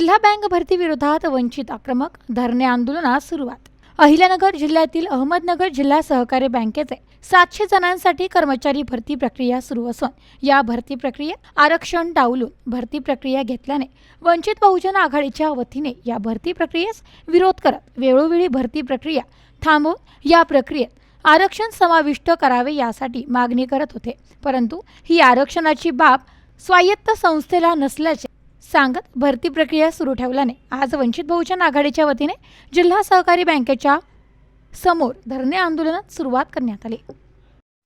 जिल्हा बँक भरती विरोधात वंचित आक्रमक धरणे आंदोलनास सुरुवात. अहिल्यानगर जिल्ह्यातील अहमदनगर जिल्हा सहकारी बँकेचे सातशे जणांसाठी कर्मचारी भरती प्रक्रिया सुरू असून या भरती प्रक्रियेत आरक्षण डावलून भरती प्रक्रिया घेतल्याने वंचित बहुजन आघाडीच्या वतीने या भरती प्रक्रियेस विरोध करत वेळोवेळी भरती प्रक्रिया थांबवून या प्रक्रियेत आरक्षण समाविष्ट करावे यासाठी मागणी करत होते. परंतु ही आरक्षणाची बाब स्वायत्त संस्थेला नसल्याचे सांगत भरती प्रक्रिया सुरू ठेवल्याने आज वंचित बहुजन आघाडीच्या वतीने जिल्हा सहकारी बँकेच्या समोर धरणे आंदोलनात सुरुवात करण्यात आली.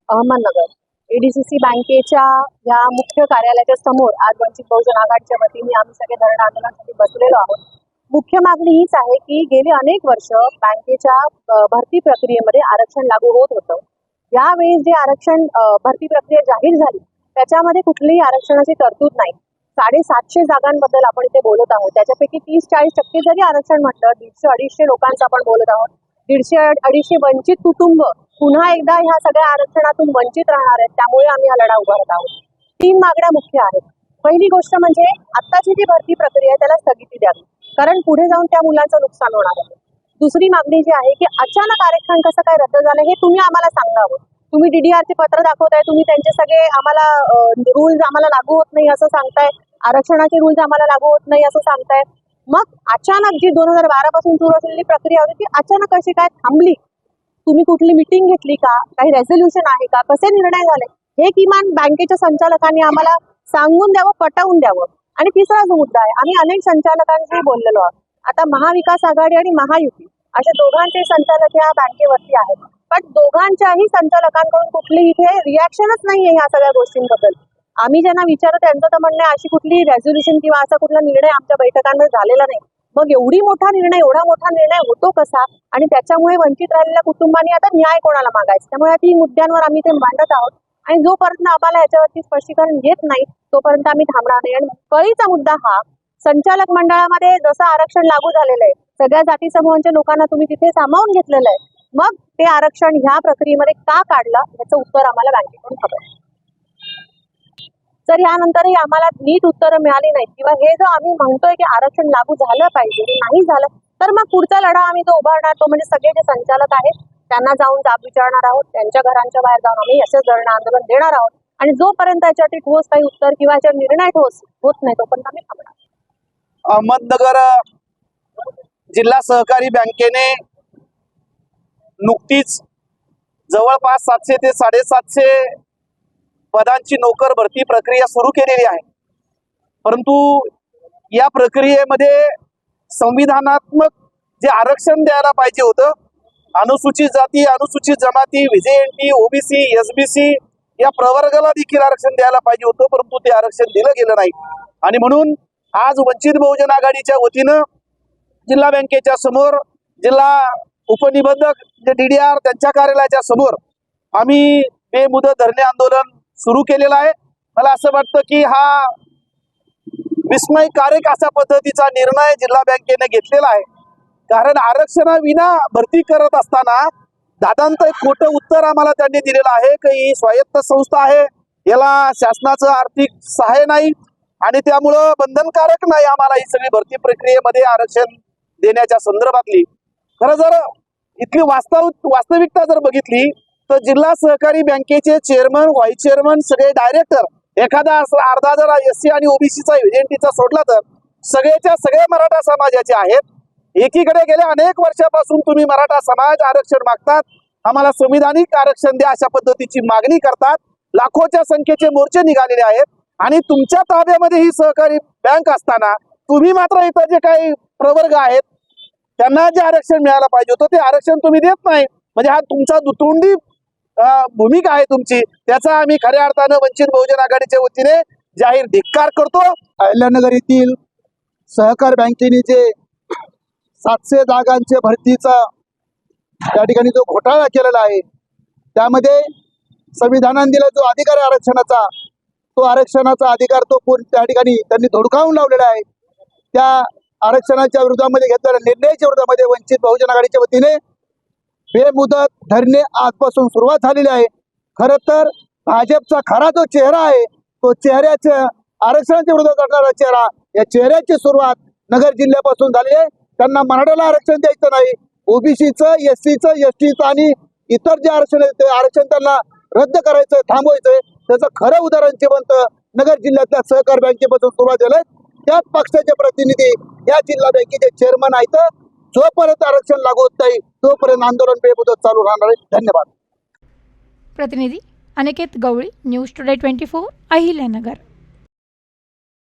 अहमदनगर एडीसीसी बँकेच्या या मुख्य कार्यालयाच्या समोर आज वंचित बहुजन आघाडीच्या वतीने आम्ही सगळे धरण आंदोलनासाठी बसलेलो आहोत. मुख्य मागणी हीच आहे की गेली अनेक वर्ष बँकेच्या भरती प्रक्रियेमध्ये आरक्षण लागू होत होतं. यावेळी जे आरक्षण भरती प्रक्रिया जाहीर झाली त्याच्यामध्ये कुठलीही आरक्षणाची तरतूद नाही. साडेसातशे जागांबद्दल आपण इथे बोलत आहोत. त्याच्यापैकी तीस चाळीस टक्के जरी आरक्षण म्हटलं दीडशे अडीचशे लोकांचं आपण बोलत आहोत. दीडशे अडीचशे वंचित कुटुंब पुन्हा एकदा ह्या सगळ्या आरक्षणातून वंचित राहणार आहेत त्यामुळे आम्ही हा लढा उभारत आहोत. तीन मागण्या मुख्य आहेत. पहिली गोष्ट म्हणजे आत्ताची जी भरती प्रक्रिया आहे त्याला स्थगिती द्यावी. कारण पुढे जाऊन त्या मुलांचं नुकसान होणार आहे. दुसरी मागणी जी आहे की अचानक आरक्षण कसं काय रद्द झालं हे तुम्ही आम्हाला सांगावं. तुम्ही डीडीआरचे पत्र दाखवताय तुम्ही त्यांचे सगळे आम्हाला रूल्स आम्हाला लागू होत नाही असं सांगताय. आरक्षणाचे रूल्स आम्हाला लागू होत नाही असं सांगताय. मग अचानक जी दोन हजार बारा पासून सुरू असलेली प्रक्रिया होती ती अचानक अशी काय थांबली? तुम्ही कुठली मिटिंग घेतली का? काही रेझोल्युशन आहे का? कसे निर्णय झाले? हे किमान बँकेच्या संचालकांनी आम्हाला सांगून द्यावं पटवून द्यावं? आणि तिसरा जो मुद्दा आहे आम्ही अनेक संचालकांशी बोललेलो आहोत. आता महाविकास आघाडी आणि महायुती अशा दोघांचे संचालक या बँकेवरती आहेत. पण दोघांच्याही संचालकांकडून कुठली इथे रिॲक्शनच नाहीये ह्या सगळ्या गोष्टींबद्दल. आम्ही ज्यांना विचारतो त्यांचं तर म्हणणं अशी कुठली रेझोल्युशन किंवा असा कुठला निर्णय आमच्या बैठकांमध्ये झालेला नाही. मग एवढी मोठा निर्णय एवढा मोठा निर्णय होतो कसा? आणि त्याच्यामुळे वंचित राहिलेल्या कुटुंबांनी आता न्याय कोणाला मागायचा? त्यामुळे या तीन मुद्द्यांवर आम्ही ते मांडत आहोत. आणि जोपर्यंत आम्हाला याच्यावरती स्पष्टीकरण येत नाही तोपर्यंत आम्ही थांबणार नाही. आणि कळीचा मुद्दा हा संचालक मंडळामध्ये जसं आरक्षण लागू झालेलं आहे सगळ्या जाती समूहांच्या लोकांना तुम्ही तिथे सामावून घेतलेलं आहे. मग ते आरक्षण ह्या प्रक्रियेमध्ये का काढलं? याचं उत्तर आम्हाला बँकेकडून हवं आहे. जर यानंतरही आम्हाला नीट उत्तरं मिळाली नाहीत किंवा हे जो आम्ही म्हणतोय की आरक्षण लागू झालं पाहिजे नाही झालं तर मग पुढचा लढा आम्ही जो उभारणार तो म्हणजे सगळे जे संचालक आहेत त्यांना जाऊन जाब विचारणार आहोत त्यांच्या घरांच्या बाहेर जाऊन आम्ही असंच धरणं आंदोलन देणार आहोत. आणि जोपर्यंत याच्यासाठी ठोस काही उत्तर किंवा याच्यावर निर्णय ठोस होत नाही तोपर्यंत आम्ही थांबणार. अहमदनगर जिल्हा सहकारी बँकेने नुकतीच जवळपास सातशे ते साडेसातशे पदांची नोकर भरती प्रक्रिया सुरू केलेली आहे. परंतु या प्रक्रियेमध्ये संविधानात्मक जे आरक्षण द्यायला पाहिजे होतं अनुसूचित जाती अनुसूचित जमाती व्हीजेएनटी ओबीसी एसबीसी या प्रवर्गाला देखील आरक्षण द्यायला पाहिजे होतं परंतु ते आरक्षण दिलं गेलं नाही. आणि म्हणून आज वंचित बहुजन आघाडीच्या वतीनं जिल्हा बँकेच्या समोर जिल्हा उपनिबंधक म्हणजे जे डीडीआर त्यांच्या कार्यालयाच्या समोर आम्ही बेमुदत धरणे आंदोलन सुरू केलेलं आहे. मला असं वाटतं की हा विस्मयकारक अशा पद्धतीचा निर्णय जिल्हा बँकेने घेतलेला आहे. कारण आरक्षणाविना भरती करत असताना दादांत एक खोटं उत्तर आम्हाला त्यांनी दिलेलं आहे की ही स्वायत्त संस्था आहे. याला शासनाचं आर्थिक सहाय्य नाही आणि त्यामुळं बंधनकारक नाही आम्हाला ही सगळी भरती प्रक्रियेमध्ये आरक्षण देण्याच्या संदर्भातली. खरं जर इथली वास्तव वास्तविकता जर बघितली तर जिल्हा सहकारी बँकेचे चेअरमन व्हाईस चेअरमन सगळे डायरेक्टर एखादा अर्धा जर एस सी आणि ओबीसीचा एजंटीचा सोडला तर सगळेच्या सगळे मराठा समाजाचे आहेत. एकीकडे गेल्या अनेक वर्षापासून तुम्ही मराठा समाज आरक्षण मागतात आम्हाला संविधानिक आरक्षण द्या अशा पद्धतीची मागणी करतात. लाखोच्या संख्येचे मोर्चे निघालेले आहेत आणि तुमच्या ताब्यामध्ये ही सहकारी बँक असताना तुम्ही मात्र इथं जे काही प्रवर्ग आहेत त्यांना जे आरक्षण मिळायला पाहिजे होतं ते आरक्षण तुम्ही देत नाही. म्हणजे हा तुमचा दुतोंडी भूमिका आहे तुमची. त्याचा आम्ही खऱ्या अर्थानं वंचित बहुजन आघाडीच्या वतीने जाहीर धिक्कार करतो. अहिल्यानगर येथील सहकार बँकेने जे सातशे जागांचे भरतीचा त्या ठिकाणी जो घोटाळा केलेला आहे त्यामध्ये संविधानाने दिला जो अधिकार आहे आरक्षणाचा तो आरक्षणाचा अधिकार तो पूर्ण त्या ठिकाणी त्यांनी धुडकावून लावलेला आहे. त्या आरक्षणाच्या विरोधामध्ये घेतलेल्या निर्णयाच्या विरोधामध्ये वंचित बहुजन आघाडीच्या वतीने बेमुदत धरणे आजपासून सुरुवात झालेली आहे. खर तर भाजपचा खरा जो चेहरा आहे तो चेहऱ्याच्या आरक्षणाच्या विरोधात असणारा चेहरा या चेहऱ्याची सुरुवात नगर जिल्ह्यापासून झालेले त्यांना मराठ्याला आरक्षण द्यायचं नाही. ओबीसीचं एस सीचं एस टीचं आणि इतर जे आरक्षण आहे ते आरक्षण त्यांना रद्द करायचंय थांबवायचंय त्याचं खरं उदाहरण जिवंत नगर जिल्ह्यातल्या सहकार बँकेपासून सुरुवात झालंय. त्याच पक्षाचे प्रतिनिधी या जिल्हा बँकेचे चेअरमन आहेत जोपर्यंत आरक्षण लागू होत नाही तोपर्यंत आंदोलन बेमुदत चालू राहणार आहे. धन्यवाद. प्रतिनिधी Aniket Gawali news today twenty four Ahilyanagar.